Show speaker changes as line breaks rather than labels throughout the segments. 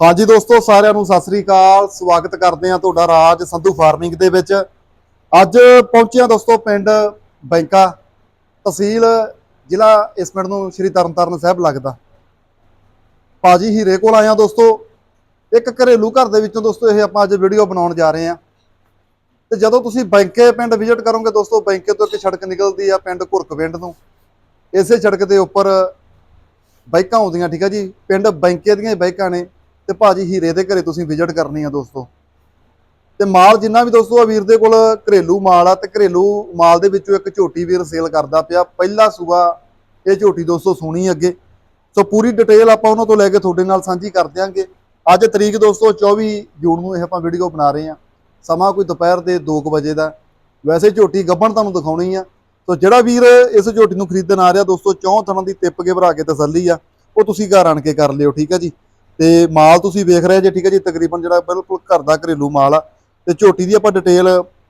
ਹਾਂਜੀ ਦੋਸਤੋ, ਸਾਰਿਆਂ ਨੂੰ ਸਤਿ ਸ੍ਰੀ ਅਕਾਲ। ਸਵਾਗਤ ਕਰਦੇ ਹਾਂ ਤੁਹਾਡਾ ਰਾਜ ਸੰਧੂ ਫਾਰਮਿੰਗ ਦੇ ਵਿੱਚ। ਅੱਜ ਪਹੁੰਚੇ ਹਾਂ ਦੋਸਤੋ ਪਿੰਡ ਬੈਂਕਾ ਤਹਿਸੀਲ, ਜ਼ਿਲ੍ਹਾ ਇਸ ਪਿੰਡ ਨੂੰ ਸ਼੍ਰੀ ਤਰਨਤਾਰਨ ਸਾਹਿਬ ਲੱਗਦਾ। ਪਾਜੀ ਹੀਰੇ ਕੋਲ ਆਇਆ ਦੋਸਤੋ। ਇੱਕ ਘਰੇਲੂ ਘਰ ਦੇ ਵਿੱਚੋਂ ਦੋਸਤੋ ਇਹ ਆਪਾਂ ਅੱਜ ਵੀਡੀਓ ਬਣਾਉਣ ਜਾ ਰਹੇ ਹਾਂ। ਤੇ ਜਦੋਂ ਤੁਸੀਂ ਬੈਂਕੇ ਪਿੰਡ ਵਿਜ਼ਿਟ ਕਰੋਗੇ ਦੋਸਤੋ, ਬੈਂਕੇ ਤੋਂ ਇੱਕ ਸੜਕ ਨਿਕਲਦੀ ਆ ਪਿੰਡ ਘੁਰਕਵਿੰਡ ਨੂੰ। ਇਸੇ ਸੜਕ ਦੇ ਉੱਪਰ ਬਾਈਕਾਂ ਆਉਂਦੀਆਂ, ਠੀਕ ਆ ਜੀ। ਪਿੰਡ ਬੈਂਕੇ ਦੀਆਂ ਹੀ ਬਾਈਕਾਂ ਨੇ। ਤੇ ਭਾਜੀ ਹੀਰੇ ਦੇ ਘਰੇ ਤੁਸੀਂ ਵਿਜ਼ਿਟ ਕਰਨੀ ਆ ਦੋਸਤੋ। ਤੇ ਮਾਲ ਜਿੰਨਾ ਵੀ ਦੋਸਤੋ ਆ ਵੀਰ ਦੇ ਕੋਲ ਘਰੇਲੂ ਮਾਲ ਆ ਤੇ ਘਰੇਲੂ ਮਾਲ ਦੇ ਵਿੱਚੋਂ ਇੱਕ ਝੋਟੀ ਵੀਰ ਸੇਲ ਕਰਦਾ ਪਿਆ। ਪਹਿਲਾ ਸੂਆ ਇਹ ਝੋਟੀ ਦੋਸਤੋ ਸੁਣੀ ਅੱਗੇ। ਸੋ ਪੂਰੀ ਡਿਟੇਲ ਆਪਾਂ ਉਹਨਾਂ ਤੋਂ ਲੈ ਕੇ ਤੁਹਾਡੇ ਨਾਲ ਸਾਂਝੀ ਕਰ ਦਿਆਂਗੇ। ਅੱਜ ਤਰੀਕ ਦੋਸਤੋ 24 ਜੂਨ ਨੂੰ ਇਹ ਆਪਾਂ ਵੀਡੀਓ ਬਣਾ ਰਹੇ ਹਾਂ ਸਮਾਂ ਕੋਈ ਦੁਪਹਿਰ ਦੇ 2 ਵਜੇ ਦਾ। ਵੈਸੇ ਝੋਟੀ ਗੱਬਣ ਤੁਹਾਨੂੰ ਦਿਖਾਉਣੀ ਆ। ਸੋ ਜਿਹੜਾ ਵੀਰ ਇਸ ਝੋਟੀ ਨੂੰ ਖਰੀਦਣ ਆ ਰਿਹਾ ਦੋਸਤੋ ਚੌਂ ਥਣਾਂ ਦੀ ਟਿੱਪ ਕੇ ਭਰਾ ਕੇ ਤਸੱਲੀ ਆ, ਉਹ ਤੁਸੀਂ ਘਰ ਆਣ ਕੇ ਕਰ ਲਿਓ, ਠੀਕ ਆ ਜੀ? ਤੇ ਮਾਲ ਤੁਸੀਂ ਵੇਖ ਰਹੇ ਜੇ ਠੀਕ ਹੈ ਜੀ ਤਕਰੀਬਨ ਜਿਹੜਾ ਬਿਲਕੁਲ ਘਰ ਦਾ ਘਰੇਲੂ ਮਾਲ ਆ। ਤੇ ਝੋਟੀ ਦੀ ਆਪਾਂ ਡਿਟੇਲ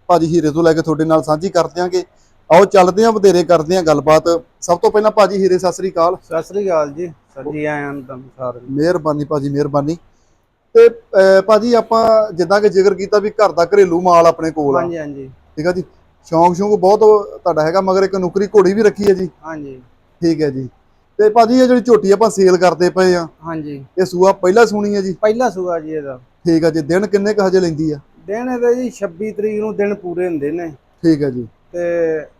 ਭਾਜੀ ਹੀਰੇ ਤੋਂ ਲੈ ਕੇ ਤੁਹਾਡੇ ਨਾਲ ਸਾਂਝੀ ਕਰ ਦਿਆਂਗੇ। ਆਓ ਚੱਲਦੇ ਆਂ ਵਧੇਰੇ ਕਰਦੇ ਆਂ ਗੱਲਬਾਤ। ਸਭ ਤੋਂ ਪਹਿਲਾਂ ਭਾਜੀ ਹੀਰੇ ਸਤਿ ਸ੍ਰੀ ਅਕਾਲ।
ਸਤਿ ਸ੍ਰੀ ਅਕਾਲ ਜੀ। ਸਰ ਜੀ ਆਇਆਂ ਤੁਹਾਨੂੰ ਸਾਰਿਆਂ ਨੂੰ।
ਮਿਹਰਬਾਨੀ ਭਾਜੀ ਮਿਹਰਬਾਨੀ। ਤੇ ਭਾਜੀ ਆਪਾਂ ਜਿੱਦਾਂ ਕਿ ਜ਼ਿਕਰ ਕੀਤਾ ਵੀ ਘਰ ਦਾ ਘਰੇਲੂ ਮਾਲ ਆਪਣੇ ਕੋਲ ਆ।
ਹਾਂਜੀ ਹਾਂਜੀ।
ਠੀਕ ਆ ਜੀ। ਸ਼ੌਂਕ ਸ਼ੌਂਕ ਬਹੁਤ ਤੁਹਾਡਾ ਹੈਗਾ ਮਗਰ ਇੱਕ ਨੁਕਰੀ ਘੋੜੀ ਵੀ ਰੱਖੀ ਹੈ ਜੀ।
ਹਾਂਜੀ।
ਠੀਕ ਹੈ ਜੀ। ਤੇ ਭਾਜੀ ਇਹ ਜਿਹੜੀ ਝੋਟੀ ਆਪਾਂ ਸੇਲ ਕਰਦੇ ਪਏ ਆ
ਹਾਂਜੀ।
ਇਹ ਸੂਆ ਪਹਿਲਾਂ ਸੁਣੀ ਹੈ ਜੀ?
ਪਹਿਲਾ ਸੂਆ ਜੀ ਇਹਦਾ।
ਠੀਕ ਆ ਜੀ ਦਿਨ ਕਿੰਨੇ ਕੁ ਹਜੇ ਲੈਂਦੀ ਆ?
ਦਿਨ ਇਹਦੇ ਜੀ 26 ਤਰੀਕ ਨੂੰ ਦਿਨ ਪੂਰੇ ਹੁੰਦੇ ਨੇ।
ਠੀਕ ਹੈ ਜੀ।
ਤੇ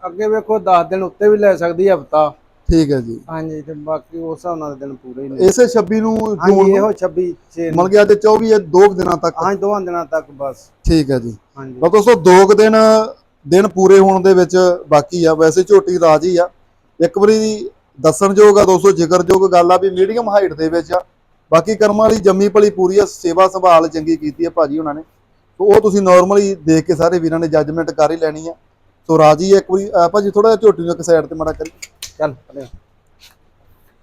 ਅੱਗੇ ਵੇਖੋ 10 ਦਿਨ ਉੱਤੇ ਵੀ ਲੈ ਸਕਦੀ ਹਫਤਾ।
ਠੀਕ ਹੈ ਜੀ।
ਹਾਂਜੀ ਤੇ ਬਾਕੀ ਉਸ ਹਿਸਾਬ ਨਾਲ ਦਿਨ ਪੂਰੇ ਹੀ ਨੇ।
ਇਸੇ 26 ਨੂੰ ਜੂਨ
ਇਹੋ 26 6
ਮਲ ਗਿਆ ਤੇ 24 ਇਹ ਦੋ ਕੁ ਦਿਨਾਂ ਤੱਕ?
ਹਾਂਜੀ ਦੋਵਾਂ ਦਿਨਾਂ ਤੱਕ ਬਸ।
ਠੀਕ ਹੈ ਜੀ।
ਹਾਂਜੀ।
ਲਓ ਦੋਸਤੋ ਦੋ ਕੁ ਦਿਨ ਦਿਨ ਪੂਰੇ ਹੋਣ ਦੇ ਵਿੱਚ ਬਾਕੀ ਆ। ਵੈਸੇ ਝੋਟੀ ਰਾਜੀ ਆ। ਇੱਕ ਵਾਰੀ ਦੱਸਣਯੋਗ ਆ ਦੋਸਤੋ ਜ਼ਿਕਰਯੋਗ ਗੱਲ ਆ ਵੀ ਮੀਡੀਅਮ ਹਾਈਟ ਦੇ ਵਿੱਚ ਆ। ਬਾਕੀ ਕਰਮਾਂ ਵਾਲੀ ਜੰਮੀ ਪਲੀ ਪੂਰੀ ਆ ਸੇਵਾ ਸੰਭਾਲ ਚੰਗੀ ਕੀਤੀ ਆ ਭਾਜੀ ਉਹਨਾਂ ਨੇ। ਸੋ ਉਹ ਤੁਸੀਂ ਨਾਰਮਲੀ ਦੇਖ ਕੇ ਸਾਰੇ ਵੀਰਾਂ ਨੇ ਜੱਜਮੈਂਟ ਕਰ ਹੀ ਲੈਣੀ ਆ। ਸੋ ਰਾਜੀ ਆ ਇੱਕ ਵਾਰੀ ਆ ਭਾਜੀ ਥੋੜਾ ਜਿਹਾ ਝੋਟੀ ਨੂੰ ਇੱਕ ਸਾਈਡ ਤੇ ਮਾੜਾ ਕਰੀ।
ਚੱਲ।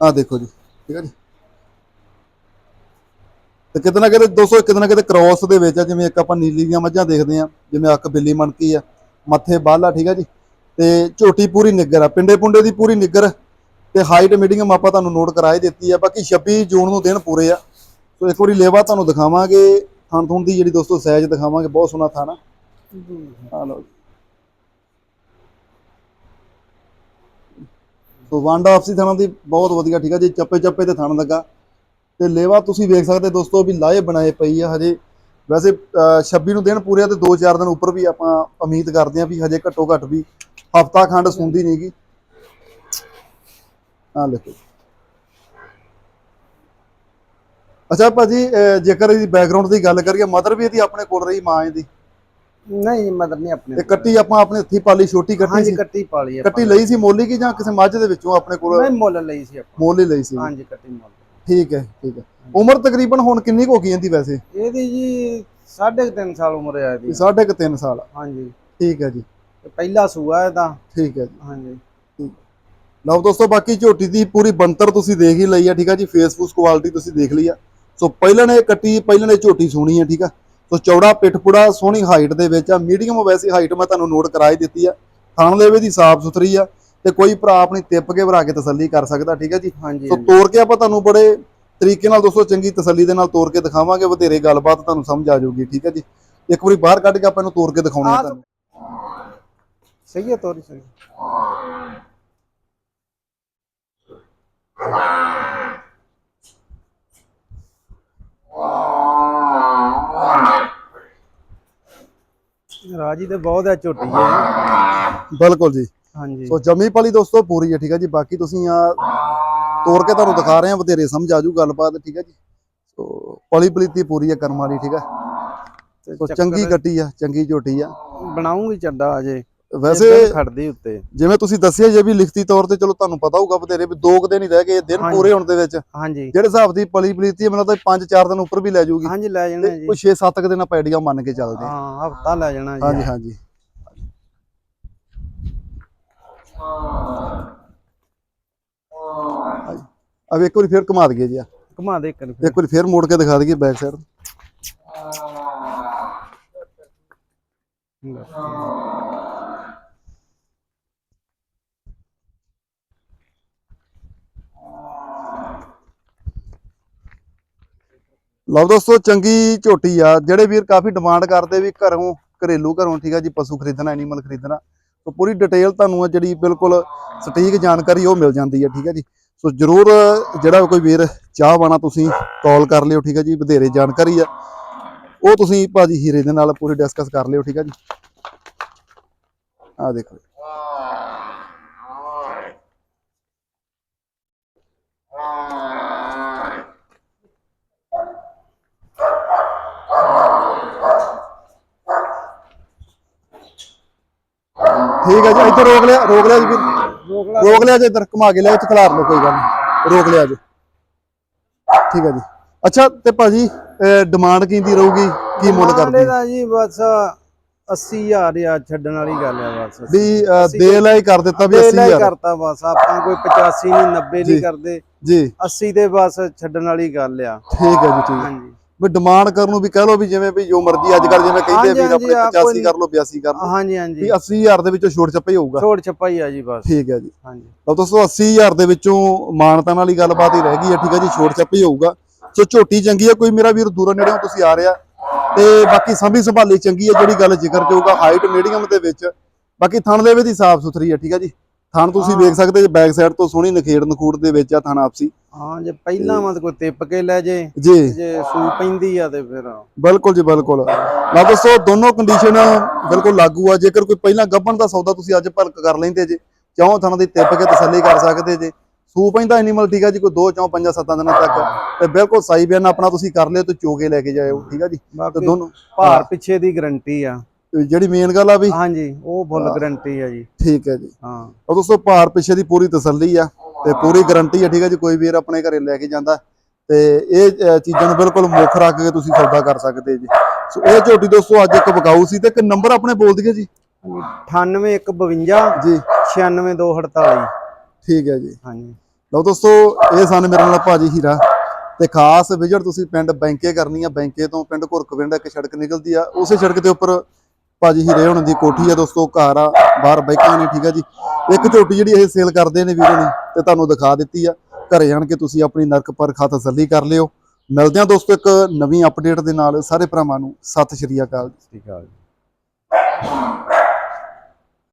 ਆ ਦੇਖੋ ਜੀ ਠੀਕ ਹੈ ਜੀ। ਤੇ ਕਿਤੇ ਨਾ ਕਿਤੇ 200 ਕਿਤੇ ਨਾ ਕਿਤੇ ਕ੍ਰੋਸ ਦੇ ਵਿੱਚ ਆ ਜਿਵੇਂ ਇੱਕ ਆਪਾਂ ਨੀਲੀ ਦੀਆਂ ਮੱਝਾਂ ਦੇਖਦੇ ਆ ਜਿਵੇਂ ਅੱਖ ਬਿੱਲੀ ਮਣਕੀ ਆ ਮੱਥੇ ਬਾਲਾ ਠੀਕ ਆ ਜੀ। ਤੇ ਝੋਟੀ ਪੂਰੀ ਨਿੱਗਰ ਆ ਪਿੰਡੇ ਪੁੰਡੇ ਦੀ ਪੂਰੀ ਨਿੱਗਰ। ਤੇ ਹਾਈਟ ਮੀਡੀਅਮ ਆਪਾਂ ਤੁਹਾਨੂੰ ਨੋਟ ਕਰਾ ਦਿੱਤੀ ਆ ਬਾਕੀ 26 ਜੂਨ ਨੂੰ ਦਿਨ ਪੂਰੇ ਆ। ਸੋ ਇੱਕ ਵਾਰੀ ਲੇਵਾ ਤੁਹਾਨੂੰ ਦਿਖਾਵਾਂਗੇ ਥਣ ਥੁਣ ਦੀ ਜਿਹੜੀ ਦੋਸਤੋ ਸਾਈਜ਼ ਦਿਖਾਵਾਂਗੇ ਬਹੁਤ ਸੋਹਣਾ ਥਣ ਆ। ਆ ਲਓ ਸੋ ਵਾਂਡਾ ਆਪਸੀ ਥਣਾਂ ਦੀ ਬਹੁਤ ਵਧੀਆ ਠੀਕ ਆ ਜੀ ਚੱਪੇ ਚੱਪੇ ਤੇ ਥਣ ਲੱਗਾ। ਤੇ ਲੇਵਾ ਤੁਸੀਂ ਵੇਖ ਸਕਦੇ ਦੋਸਤੋ ਵੀ ਲਾਏ ਬਣਾਏ ਪਈ ਆ ਹਜੇ ਵੈਸੇ ਅਹ, 26 ਨੂੰ ਦਿਨ ਪੂਰੇ ਆ ਤੇ 2-4 ਦਿਨ ਉੱਪਰ ਵੀ ਆਪਾਂ ਉਮੀਦ ਕਰਦੇ ਆ ਵੀ ਹਜੇ ਘੱਟੋ ਘੱਟ ਵੀ ਹਫਤਾ ਖੰਡ ਸੁੰਦੀ ਨਹੀਂਗੀ ਆ ਦੇਖੋ ਅੱਛਾ ਭਾਜੀ ਜੇਕਰ ਇਹਦੀ ਬੈਕਗ੍ਰਾਉਂਡ ਦੀ ਗੱਲ ਕਰੀਏ ਮਦਰ ਵੀ ਇਹਦੀ ਆਪਣੇ ਕੋਲ ਰਹੀ ਮਾਂ ਇਹਦੀ?
ਨਹੀਂ ਮਦਰ ਨਹੀਂ ਆਪਣੇ
ਤੇ ਕੱਟੀ ਆਪਾਂ ਆਪਣੇ ਹੱਥੀ ਪਾਲੀ ਛੋਟੀ ਕੱਟੀ
ਹਾਂਜੀ ਕੱਟੀ ਪਾਲੀ
ਕੱਟੀ ਲਈ ਸੀ ਮੋਲੀ ਕੀ ਜਾਂ ਕਿਸੇ ਮੱਝ ਦੇ ਵਿੱਚੋਂ ਆਪਣੇ ਕੋਲ?
ਮੈਂ ਮੁੱਲ ਲਈ ਸੀ ਆਪਾਂ।
ਮੋਲ ਲਈ ਸੀ।
ਹਾਂਜੀ ਕੱਟੀ ਮੁੱਲ।
ਠੀਕ ਹੈ ਠੀਕ ਹੈ। ਉਮਰ ਤਕਰੀਬਨ ਹੁਣ ਕਿੰਨੀ ਹੋ ਗਈ ਇਹਦੀ ਵੈਸੇ?
ਇਹਦੀ ਜੀ 3.5 ਸਾਲ ਉਮਰ ਹੈ ਇਹਦੀ।
ਸਾਢੇ ਕੁ ਤਿੰਨ ਸਾਲ।
ਹਾਂਜੀ।
ਠੀਕ ਹੈ ਜੀ।
ਪਹਿਲਾ ਸੂਆ ਇਹਦਾ।
ਠੀਕ ਹੈ ਜੀ।
ਹਾਂਜੀ।
ਲਓ ਦੋਸਤੋ ਬਾਕੀ ਝੋਟੀ ਦੀ ਪੂਰੀ ਬੰਤਰ ਤੁਸੀਂ ਦੇਖ ਹੀ ਲਈ ਆ ਠੀਕ ਆ ਜੀ? ਫੇਸਬੁੱਕ ਕੁਆਲਿਟੀ ਤੁਸੀਂ ਦੇਖ ਲਈ ਆ। ਸੋ ਪਹਿਲਾਂ ਨੇ ਕੱਟੀ ਪਹਿਲਾਂ ਨੇ ਝੋਟੀ ਸੋਹਣੀ ਆ ਠੀਕ ਆ? ਸੋ ਚੌੜਾ ਪਿੱਠਪੁੜਾ ਸੋਹਣੀ ਹਾਈਟ ਦੇ ਵਿੱਚ ਆ। ਮੀਡੀਅਮ ਵੈਸੇ ਹਾਈਟ ਮੈਂ ਤੁਹਾਨੂੰ ਨੋਟ ਕਰਾਈ ਦਿੱਤੀ ਆ। ਥਣ ਲੈਵੇ ਦੀ ਸਾਫ਼ ਸੁਥਰੀ ਆ ਤੇ ਕੋਈ ਭਰਾ ਆਪਣੀ ਟਿੱਪ ਕੇ ਭਰਾ ਕੇ ਤਸੱਲੀ ਕਰ ਸਕਦਾ ਠੀਕ ਆ ਜੀ?
ਹਾਂਜੀ
ਸੋ ਤੋੜ ਕੇ ਆਪਾਂ ਤੁਹਾਨੂੰ ਬੜੇ ਤਰੀਕੇ ਨਾਲ ਦੋਸਤੋ ਚੰਗੀ ਤਸੱਲੀ ਦੇ ਨਾਲ ਤੋੜ ਕੇ ਦਿਖਾਵਾਂਗੇ ਵਧੇਰੇ ਗੱਲਬਾਤ ਤੁਹਾਨੂੰ ਸਮਝ ਆ ਜਾਊਗੀ ਠੀਕ ਆ ਜੀ? ਇੱਕ ਵਾਰੀ ਬਾਹਰ ਕੱਢ ਕੇ ਆਪਾਂ ਇਹਨੂੰ ਤੋੜ ਕੇ ਦਿਖਾਉਣੇ ਤੁਹਾਨੂੰ।
ਸਹੀ ਹੈ ਤੋਰੀ ਸਹੀ। ਰਾਜੀ ਤੇ ਬਹੁਤ ਹੈ ਝੋਟੀ ਹੈ।
ਬਿਲਕੁਲ ਜੀ।
ਹਾਂਜੀ।
ਸੋ ਜੰਮੀ ਪਲੀ ਦੋਸਤੋ ਪੂਰੀ ਹੈ ਠੀਕ ਹੈ ਜੀ। ਬਾਕੀ ਤੁਸੀਂ ਆ ਤੋੜ ਕੇ ਤੁਹਾਨੂੰ ਦਿਖਾ ਰਹੇ ਆ ਵਧੇਰੇ ਸਮਝ ਆ ਜੂ ਗੱਲਬਾਤ ਠੀਕ ਹੈ ਜੀ। ਸੋ ਪਲੀ ਪਲੀਤੀ ਪੂਰੀ ਹੈ ਕਰਮ ਵਾਲੀ ਠੀਕ ਹੈ। ਸੋ ਚੰਗੀ ਗੱਟੀ ਆ ਚੰਗੀ ਝੋਟੀ ਆ
ਬਣਾਉਂਗੀ ਚੱਡਾ ਅਜੇ।
ਵੈਸੇ
ਖੜਦੀ ਉੱਤੇ।
ਜਿਵੇਂ ਤੁਸੀਂ ਦੱਸਿਆ ਜੇ ਵੀ ਲਿਖਤੀ ਤੌਰ ਤੇ ਚਲੋ ਤੁਹਾਨੂੰ ਪਤਾ ਹੋਊਗਾ ਵਧੇਰੇ ਵੀ ਦੋ ਕੁ ਦਿਨ ਹੀ ਰਹਿ ਗਏ ਦਿਨ। ਪੂਰੇ ਹੋਣ ਦੇ ਵਿੱਚ।
ਹਾਂਜੀ।
ਜਿਹੜੇ ਹਿਸਾਬ ਦੀ ਪਲੀ ਪਲੀਤੀ ਮੈਨੂੰ ਤਾਂ 5-4 ਦਿਨ ਉੱਪਰ ਵੀ ਲੈ ਜਾਊਗੀ।
ਹਾਂਜੀ ਲੈ ਜਾਣਾ ਜੀ।
ਕੋਈ 6-7 ਕੁ ਦਿਨ ਆਪਾਂ ਆਈਡੀਆ ਮੰਨ ਕੇ ਚੱਲਦੇ ਹਾਂ।
ਹਫਤਾ ਲੈ ਜਾਣਾ ਜੀ।
ਹਾਂਜੀ ਹਾਂਜੀ। ਅਬ ਇੱਕ ਵਾਰੀ ਫੇਰ ਘੁਮਾ ਦਈਏ ਜੀ ਆ।
ਘੁਮਾ ਦੇ ਇੱਕ ਨੂੰ
ਇੱਕ ਵਾਰੀ ਫੇਰ ਮੋੜ ਕੇ ਦਿਖਾ ਦਈਏ ਬੈਕ ਸਾਈਡ ਲਓ ਦੋਸਤੋ, ਚੰਗੀ ਝੋਟੀ ਆ। ਜਿਹੜੇ ਵੀਰ ਕਾਫੀ ਡਿਮਾਂਡ ਕਰਦੇ ਵੀ ਘਰੋਂ, ਘਰੇਲੂ ਘਰੋਂ, ਠੀਕ ਆ ਜੀ, ਪਸ਼ੂ ਖਰੀਦਣਾ ਐਨੀਮਲ ਖਰੀਦਣਾ ਸੋ ਪੂਰੀ ਡਿਟੇਲ ਤੁਹਾਨੂੰ ਆ ਜਿਹੜੀ ਬਿਲਕੁਲ ਸਟੀਕ ਜਾਣਕਾਰੀ ਉਹ ਮਿਲ ਜਾਂਦੀ ਹੈ ਠੀਕ ਹੈ ਜੀ। ਸੋ ਜਰੂਰ ਜਿਹੜਾ ਕੋਈ ਵੀਰ ਚਾਹ ਚਾਹਵਾਨਾ ਤੁਸੀਂ ਕਾਲ ਕਰ ਲਿਓ, ਠੀਕ ਹੈ ਜੀ, ਵਧੇਰੇ ਜਾਣਕਾਰੀ ਆ। ਉਹ ਤੁਸੀਂ ਭਾਜੀ ਹੀਰੇ ਦੇ ਨਾਲ ਪੂਰੀ ਡਿਸਕਸ ਕਰ ਲਿਓ, ਠੀਕ ਹੈ ਜੀ। ਆ ਦੇਖੋ ਠੀਕ ਹੈ ਜੀ ਇੱਥੇ ਰੋਕ ਲਿਆ ਰੋਕ ਲਿਆ ਜੀ ਵੀਰ
ਰੋਕ
ਲਿਆ ਜੇ ਇੱਧਰ ਘੁਮਾ ਕੇ ਲਿਆ ਇੱਥੇ ਖਿਲਾਰ ਲਓ ਕੋਈ ਗੱਲ ਨਹੀਂ। ਰੋਕ ਲਿਆ ਜੀ। ਠੀਕ ਹੈ ਜੀ। ਅੱਛਾ ਤੇ ਭਾਜੀ ਡਿਮਾਂਡ ਕਿੰਦੀ ਰਹੂਗੀ? ਕੀ ਮੁੱਲ ਕਰਦੇ?
ਦਾ ਜੀ ਬਸ 80000 ਆ ਛੱਡਣ ਵਾਲੀ ਗੱਲ ਆ ਬਸ।
ਵੀ ਦੇ ਲੈ ਕਰ ਦਿੱਤਾ ਵੀ
ਦੇ ਲੈ
80000
ਕਰਤਾ ਬਸ ਆਪਾਂ ਕੋਈ 85 ਨਹੀਂ 90
ਜੀ।
ਨਹੀਂ ਕਰਦੇ।
ਜੀ।
80 ਦੇ ਬਸ ਛੱਡਣ ਵਾਲੀ ਗੱਲ ਆ।
ਠੀਕ ਹੈ ਜੀ ਠੀਕ ਹੈ।
ਹਾਂਜੀ।
ਵੀ ਡਿਮਾਂਡ ਕਰਨ ਨੂੰ ਵੀ ਕਹਿ ਲਓ ਵੀ ਜਿਵੇਂ ਵੀ ਜੋ ਮਰਜ਼ੀ ਅੱਜ ਕੱਲ ਜਿਵੇਂ ਕਹਿੰਦੇ ਵੀ ਆਪਣੇ
ਆ
85
ਕੋਈ-
ਕਰ ਲਓ 82 ਕਰ ਲਓ।
ਹਾਂਜੀ
ਵੀ
ਹਾਂਜੀ
80000 ਦੇ ਵਿੱਚੋਂ ਛੋਟ ਛੱਪਾ ਹੀ ਹੋਊਗਾ।
ਛੋੜ ਛਪਾਈ ਆ ਜੀ ਬਸ।
ਠੀਕ ਹੈ ਜੀ।
ਹਾਂਜੀ।
ਤਾਂ ਦੋਸਤੋ 80000 ਦੇ ਵਿੱਚੋਂ ਮਾਨਤਾਨ ਵਾਲੀ ਗੱਲਬਾਤ ਹੀ ਰਹਿ ਗਈ ਹੈ ਠੀਕ ਹੈ ਜੀ ਛੋਟ ਛੱਪਾ ਹੀ ਹੋਊਗਾ। ਸੋ ਝੋਟੀ ਚੰਗੀ ਹੈ ਕੋਈ ਮੇਰਾ ਵੀਰ ਦੂਰੋਂ ਨੇੜਿਓਂ ਤੁਸੀਂ ਆ ਰਿਹਾ। ਤੇ ਬਾਕੀ ਸੰਭੀ ਸੰਭਾਲੀ ਚੰਗੀ ਹੈ ਜਿਹੜੀ ਗੱਲ ਜ਼ਿਕਰ ਜਾਊਗਾ ਹਾਈਟ ਮੀਡੀਅਮ ਦੇ ਵਿੱਚ। ਬਾਕੀ ਥਣ ਦੇ ਹੀ ਸਾਫ਼ ਸੁਥਰੀ ਹੈ ਠੀਕ ਹੈ ਜੀ। ਥਣ ਤੁਸੀਂ। ਵੇਖ ਸਕਦੇ ਜੇ ਬੈਕ ਸਾਈਡ ਤੋਂ ਸੋਹਣੀ ਨਖੇੜ ਨਖੂੜ ਦੇ ਵਿੱਚ ਆ ਥਣ ਆਪਸੀ।
ਹਾਂ ਜੇ ਪਹਿਲਾਂ ਮਤ ਕੋਈ ਟਿੱਪ ਕੇ ਲੈ ਜੇ
ਜੀ।
ਜੇ ਸੂ ਪੈਂਦੀ ਆ ਤੇ ਫਿਰ।
ਬਿਲਕੁਲ ਜੀ ਬਿਲਕੁਲ। ਨਾ ਦੋਸਤੋ ਦੋਨੋਂ ਕੰਡੀਸ਼ਨ ਬਿਲਕੁਲ ਲਾਗੂ ਆ। ਜੇਕਰ ਕੋਈ ਪਹਿਲਾਂ ਗੱਭਣ ਦਾ ਸੌਦਾ ਤੁਸੀਂ ਅੱਜ ਭਲਕ ਕਰ ਲੈਂਦੇ ਜੇ ਚਾਹੋ ਥਣ ਦੀ ਟਿੱਪ ਕੇ ਤਸੱਲੀ ਕਰ ਸਕਦੇ ਜੇ। ਸੂ ਪੈਂਦਾ ਐਨੀਮਲ ਠੀਕ ਆ ਜੀ ਕੋਈ 2 ਚੌਂ 5 7 ਦਿਨਾਂ ਤੱਕ। ਤੇ ਬਿਲਕੁਲ ਸਹੀ ਬਿਆਨ ਆਪਣਾ ਤੁਸੀਂ ਕਰ ਲਿਓ ਤੇ ਚੋਗੇ ਲੈ ਕੇ ਜਾਇਓ ਠੀਕ ਆ ਜੀ। ਤੇ ਦੋਨੋਂ
ਭਾਰ ਪਿੱਛੇ ਦੀ ਗਰੰਟੀ ਆ।
ਜਿਹੜੀ ਮੇਨ ਗੱਲ ਆ ਵੀ?
ਹਾਂਜੀ ਉਹ ਫੁੱਲ ਗਰੰਟੀ ਆ ਜੀ।
ਠੀਕ ਹੈ ਜੀ।
ਹਾਂ।
ਉਹ ਦੋਸਤੋ ਭਾਰ ਪਿੱਛੇ ਦੀ ਪੂਰੀ ਤਸੱਲੀ ਆ ਤੇ ਪੂਰੀ ਗਾਰੰਟੀ ਆ ਠੀਕ ਹੈ ਜੀ। ਕੋਈ ਵੀਰ ਆਪਣੇ ਘਰੇ ਲੈ ਕੇ ਜਾਂਦਾ ਤੇ ਇਹ ਚੀਜ਼ਾਂ ਨੂੰ ਬਿਲਕੁਲ ਮੁੱਖ ਰੱਖ ਕੇ ਤੁਸੀਂ ਸੌਦਾ ਕਰ ਸਕਦੇ ਜੀ। ਸੋ ਇਹ ਝੋਟੀ ਦੋਸਤੋ ਅੱਜ ਇੱਕ ਵਿਕਾਊ ਸੀ ਤੇ ਇੱਕ ਨੰਬਰ ਆਪਣੇ ਬੋਲ ਦਈਏ ਜੀ।
98152
ਜੀ।
96248
ਠੀਕ ਹੈ ਜੀ।
ਹਾਂਜੀ।
ਲਓ ਦੋਸਤੋ ਇਹ ਸਨ ਮੇਰੇ ਨਾਲ ਭਾਜੀ ਹੀਰਾ ਤੇ ਖਾਸ ਵਿਜ਼ਿਟ ਤੁਸੀਂ ਪਿੰਡ ਬੈਂਕੇ ਕਰਨੀ ਆ। ਬੈਂਕੇ ਤੋਂ ਪਿੰਡ ਘੁਰਕਵਿੰਡ ਇੱਕ ਸੜਕ ਨਿਕਲਦੀ ਆ। ਉਸੇ ਸੜਕ ਦੇ ਉੱਪਰ ਭਾਜੀ ਹੀਰੇ ਹੁਣ ਦੀ ਕੋਠੀ ਆ ਦੋਸਤੋ, ਘਰ ਆ, ਬਾਹਰ ਬਾਈਕਾਂ ਨੇ, ਠੀਕ ਆ ਜੀ। ਇੱਕ ਝੋਟੀ ਜਿਹੜੀ ਇਹ ਸੇਲ ਕਰਦੇ ਨੇ ਵੀਰੋ ਨੇ, ਤੇ ਤੁਹਾਨੂੰ ਦਿਖਾ ਦਿੱਤੀ ਆ। ਘਰੇ ਜਾਣ ਕੇ ਤੁਸੀਂ ਆਪਣੀ ਨਰਕ ਪਰਖਾ ਤਸੱਲੀ ਕਰ ਲਿਓ। ਮਿਲਦੇ ਆ ਦੋਸਤੋ ਇੱਕ ਨਵੀਂ ਅਪਡੇਟ ਦੇ ਨਾਲ। ਸਾਰੇ ਭਰਾਵਾਂ ਨੂੰ ਸਤਿ ਸ਼੍ਰੀ ਅਕਾਲ
ਸਤਿ ਸ਼੍ਰੀ ਅਕਾਲ